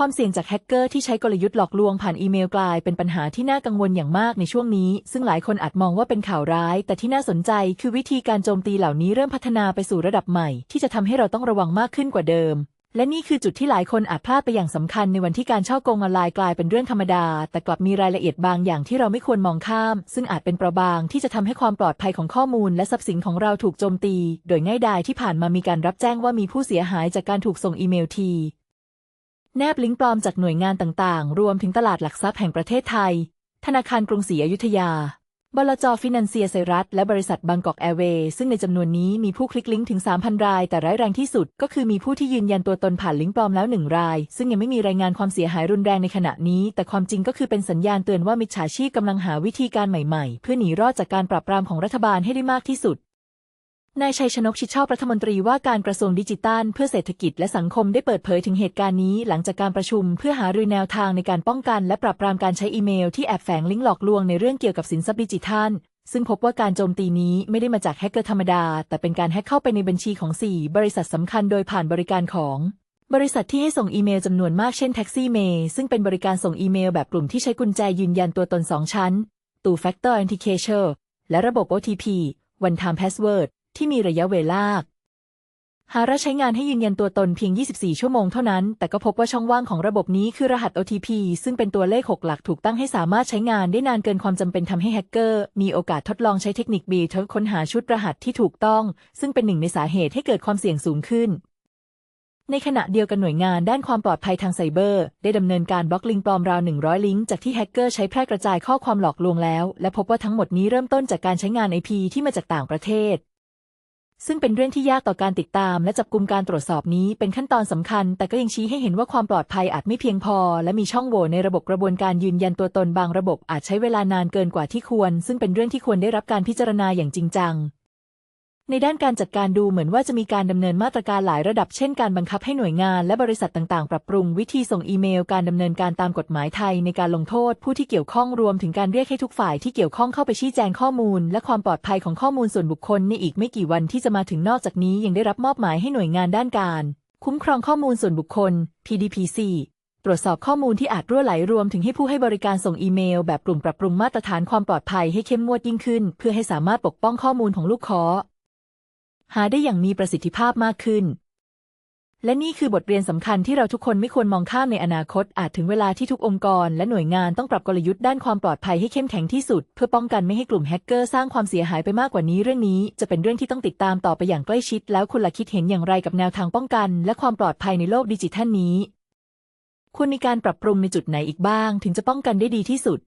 ความเสี่ยงจากแฮกเกอร์ที่ใช้กลยุทธ์หลอกลวงผ่านอีเมลกลายเป็นปัญหาที่น่ากังวลอย่างมากในช่วงนี้ ซึ่งหลายคนอาจมองว่าเป็นข่าวร้าย แต่ที่น่าสนใจคือวิธีการโจมตีเหล่านี้เริ่มพัฒนาไปสู่ระดับใหม่ ที่จะทำให้เราต้องระวังมากขึ้นกว่าเดิม และนี่คือจุดที่หลายคนอาจพลาดไปอย่างสำคัญในวันที่การช่อโกงออนไลน์กลายเป็นเรื่องธรรมดา แต่กลับมีรายละเอียดบางอย่างที่เราไม่ควรมองข้าม ซึ่งอาจเป็นเปราะบางที่จะทำให้ความปลอดภัยของข้อมูล และทรัพย์สินของเราถูกโจมตี โดยง่ายดายที่ผ่านมามีการรับแจ้งว่ามีผู้เสียหายจากการถูกส่งอีเมลที แนบลิงก์ปลอมจากหน่วยงานต่างๆ รวมถึงตลาดหลักทรัพย์แห่งประเทศไทย ธนาคารกรุงศรีอยุธยา บลจฟินันเซียไซรัส และบริษัทบางกอกแอร์เวย์ ซึ่งในจำนวนนี้มีผู้คลิกลิงก์ถึง 3,000 ราย แต่ร้ายแรงที่สุด ก็คือมีผู้ที่ยืนยันตัวตนผ่านลิงก์ปลอมแล้วหนึ่งราย ซึ่งยังไม่มีรายงานความเสียหายรุนแรงในขณะนี้ แต่ความจริงก็คือเป็นสัญญาณเตือนว่ามิจฉาชีพกำลังหาวิธีการใหม่ๆ เพื่อหนีรอดจากการปราบปรามของรัฐบาลให้ได้มากที่สุด นายชัยชนกชิดชอบรัฐมนตรีว่าการกระทรวงดิจิทัลเพื่อเศรษฐกิจและสังคมได้เปิดเผยถึงเหตุการณ์นี้ หลังจากการประชุมเพื่อหารือแนวทางในการป้องกัน และปราบปรามการใช้อีเมลที่แอบแฝงลิงก์หลอกลวงในเรื่องเกี่ยวกับสินทรัพย์ดิจิทัล ซึ่งพบว่าการโจมตีนี้ไม่ได้มาจากแฮกเกอร์ธรรมดา แต่เป็นการแฮกเข้าไปในบัญชีของ 4 บริษัทสำคัญโดยผ่านบริการของบริษัทที่ให้ส่งอีเมลจำนวนมากเช่น Taxi Mail ซึ่งเป็นบริการส่งอีเมลแบบกลุ่มที่ใช้กุญแจยืนยันตัวตน 2 ชั้น Two Factor Authentication และระบบ OTP One Time Password ที่มีระยะเวลาหาระใช้งานให้ยืนยันตัวตนเพียง 24 ชั่วโมงเท่านั้น แต่ก็พบว่าช่องว่างของระบบนี้คือรหัส OTP ซึ่งเป็นตัวเลข 6 หลักถูกตั้งให้สามารถใช้งานได้นานเกินความจำเป็นทำให้แฮกเกอร์ มีโอกาสทดลองใช้เทคนิคบีทอค้นหาชุดรหัสที่ถูกต้อง ซึ่งเป็นหนึ่งในสาเหตุให้เกิดความเสี่ยงสูงขึ้น ในขณะเดียวกันหน่วยงานด้านความปลอดภัยทางไซเบอร์ ได้ดำเนินการบล็อกลิงก์ปลอมราว 100 ลิงก์จากที่แฮกเกอร์ใช้แพร่กระจายข้อความหลอกลวงแล้ว และพบว่าทั้งหมดนี้เริ่มต้นจากการใช้งาน IP ที่มาจากต่างประเทศ ซึ่งเป็นเรื่องที่ยากต่อการติดตามและจับกลุ่มการตรวจสอบนี้เป็นขั้นตอนสำคัญ แต่ก็ยังชี้ให้เห็นว่าความปลอดภัยอาจไม่เพียงพอ และมีช่องโหว่ในระบบกระบวนการยืนยันตัวตนบางระบบอาจใช้เวลานานเกินกว่าที่ควร ซึ่งเป็นเรื่องที่ควรได้รับการพิจารณาอย่างจริงจัง ในด้านการจัดการดูเหมือนว่าจะมีการดำเนินมาตรการหลายระดับเช่นการบังคับให้หน่วยงานและบริษัทต่างๆ ปรับปรุงวิธีส่งอีเมลการดำเนินการตามกฎหมายไทยในการลงโทษผู้ที่เกี่ยวข้องรวมถึงการเรียกให้ทุกฝ่ายที่เกี่ยวข้องเข้าไปชี้แจงข้อมูล และความปลอดภัยของข้อมูลส่วนบุคคลในอีกไม่กี่วันที่จะมาถึงนอกจากนี้ยังได้รับมอบหมายให้หน่วยงานด้านการ คุ้มครองข้อมูลส่วนบุคคล PDPC ตรวจสอบข้อมูลที่อาจรั่วไหลรวมถึงให้ผู้ให้บริการส่งอีเมล แบบกลุ่มปรับปรุงมาตรฐานความปลอดภัยให้เข้มงวดยิ่งขึ้น เพื่อให้สามารถปกป้องข้อมูลของลูกค้า หาได้อย่างมีประสิทธิภาพมากขึ้น และนี่คือบทเรียนสำคัญที่เราทุกคนไม่ควรมองข้ามในอนาคต อาจถึงเวลาที่ทุกองค์กร และหน่วยงานต้องปรับกลยุทธ์ด้านความปลอดภัยให้เข้มแข็งที่สุด เพื่อป้องกันไม่ให้กลุ่มแฮกเกอร์สร้างความเสียหายไปมากกว่านี้เรื่องนี้ จะเป็นเรื่องที่ต้องติดตามต่อไปอย่างใกล้ชิด แล้วคุณล่ะคิดเห็นอย่างไรกับแนวทางป้องกัน และความปลอดภัยในโลกดิจิทัลนี้ควรมีการปรับปรุงในจุดไหนอีกบ้าง ถึงจะป้องกันได้ดีที่สุด